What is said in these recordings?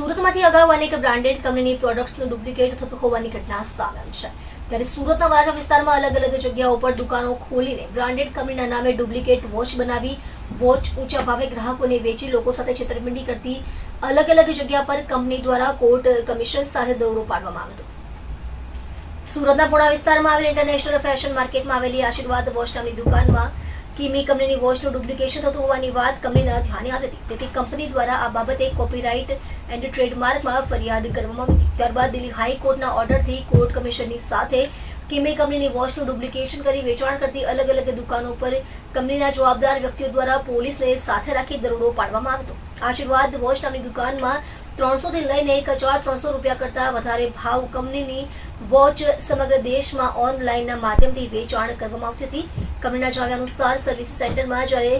સુરતમાંથી અગાઉ અનેક બ્રાન્ડેડ કંપનીની પ્રોડક્ટ્સનું ડુપ્લિકેટ થતું હોવાની ઘટના સામે છે. ત્યારે સુરતના વરાછા વિસ્તારમાં અલગ અલગ જગ્યાઓ પર દુકાનો ખોલીને બ્રાન્ડેડ કંપનીના નામે ડુપ્લિકેટ વોચ બનાવી, વોચ ઊંચા ભાવે ગ્રાહકોને વેચી લોકો સાથે છેતરપિંડી કરતી અલગ અલગ જગ્યા પર કંપની દ્વારા કોર્ટ કમિશન સાથે દરોડો પાડવામાં આવ્યો હતો. સુરતના પુણા વિસ્તારમાં આવેલ ઇન્ટરનેશનલ ફેશન માર્કેટમાં આવેલી આશીર્વાદ વોચ નામની દુકાનમાં કિમી કંપનીની વોચનું ડુપ્લિકેશન થતું હોવાની વાત કંપનીના ધ્યાને આવી હતી. તેથી કંપની દ્વારા આ બાબતે કોપીરાઇટ એન્ડ ટ્રેડમાર્કમાં ફરિયાદ કરવામાં આવી હતી. ત્યારબાદ દિલ્હી હાઈકોર્ટના ઓર્ડરથી કોર્ટ કમિશનની સાથે કિમે કંપનીની વોચનું ડુપ્લિકેશન કરી વેચાણ કરતી અલગ અલગ દુકાનો પર કંપનીના જવાબદાર વ્યક્તિઓ દ્વારા પોલીસને સાથે રાખી દરોડો પાડવામાં આવ્યો આશીર્વાદ વોચ નામની દુકાનમાં ત્રણસો થી લઈને એક હજાર ત્રણસો રૂપિયા કરતા વધારે ભાવ કંપનીની વોચ સમગ્ર દેશમાં ઓનલાઈનના માધ્યમથી વેચાણ કરવામાં આવતી હતી. કંપનીના જણાવ્યા અનુસાર સર્વિસ સેન્ટરમાં જ્યારે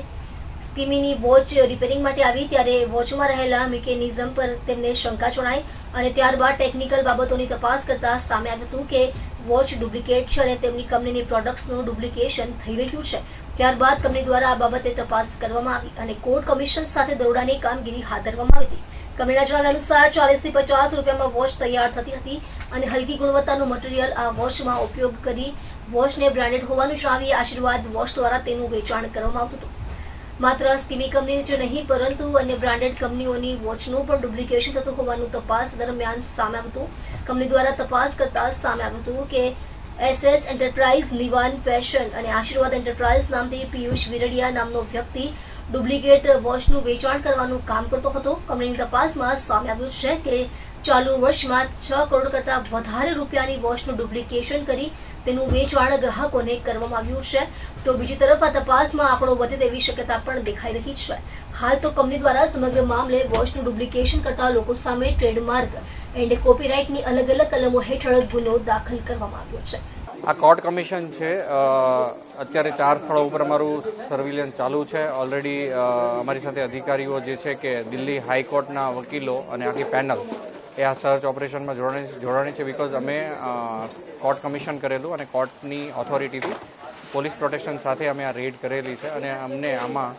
સ્કીમીની વોચ રિપેરિંગ માટે આવી, ત્યારે વોચમાં રહેલા મિકેનિઝમ પર તેમને શંકા જણાઈ અને ત્યારબાદ ટેકનિકલ બાબતોની તપાસ કરતા સામે આવ્યું હતું કે વોચ ડુપ્લિકેટ છે અને તેમની કંપનીની પ્રોડક્ટ્સનું ડુપ્લિકેશન થઈ રહ્યું છે. ત્યારબાદ કંપની દ્વારા આ બાબતે તપાસ કરવામાં આવી અને કોર્ટ કમિશન સાથે દરોડાની કામગીરી હાથ ધરવામાં આવી હતી. કંપનીના જણાવ્યા અનુસાર ચાલીસથી પચાસ રૂપિયામાં વોચ તૈયાર થતી હતી અને હલકી ગુણવત્તાનું મટીરિયલ આ વોચમાં ઉપયોગ કરી વોચને બ્રાન્ડેડ હોવાનું જણાવી આશીર્વાદ વોચ દ્વારા તેનું વેચાણ કરવામાં આવતું હતું. માત્ર સ્કીમી કંપની જ નહીં, પરંતુ અન્ય બ્રાન્ડેડ કંપનીઓની વોચનું પણ ડુપ્લિકેશન થતું હોવાનું તપાસ દરમિયાન સામે આવ્યું હતું. કંપની દ્વારા તપાસ કરતા સામે આવ્યું હતું કે એસએસ એન્ટરપ્રાઇઝ, નિવાન ફેશન અને આશીર્વાદ એન્ટરપ્રાઇઝ નામથી પિયુષ વિરડિયા નામનો વ્યક્તિ ડુપ્લિકેટ વોચનું વેચાણ કરવાનું કામ કરતો હતો. કંપનીની તપાસમાં સામે આવ્યું છે કે ચાલુ વર્ષમાં છ કરોડ કરતાં વધારે રૂપિયાની વોચનું ડુપ્લિકેશન કરી તેનું વેચાણ ગ્રાહકોને કરવામાં આવ્યું છે. તો બીજી તરફ આ તપાસમાં આંકડો વધે તેવી શક્યતા પણ દેખાઈ રહી છે. હાલ તો કંપની દ્વારા સમગ્ર મામલે વોચનું ડુપ્લિકેશન કરતા લોકો સામે ટ્રેડમાર્ક એન્ડ કોપીરાઇટની અલગ અલગ કલમો હેઠળ ગુનો દાખલ કરવામાં આવ્યો છે. આ કોર્ટ કમિશન છે. અત્યારે ચાર સ્થળો ઉપર અમારું સર્વિલન્સ ચાલુ છે. ઓલરેડી અમારી સાથે અધિકારીઓ જે છે કે દિલ્હી હાઈકોર્ટના વકીલો અને આખી પેનલ એ આ સર્ચ ઓપરેશનમાં જોડાણી જોડાણી છે બિકોઝ અમે કોર્ટ કમિશન કરેલું અને કોર્ટની ઓથોરિટીથી પોલીસ પ્રોટેક્શન સાથે અમે આ રેડ કરેલી છે અને અમને આમાં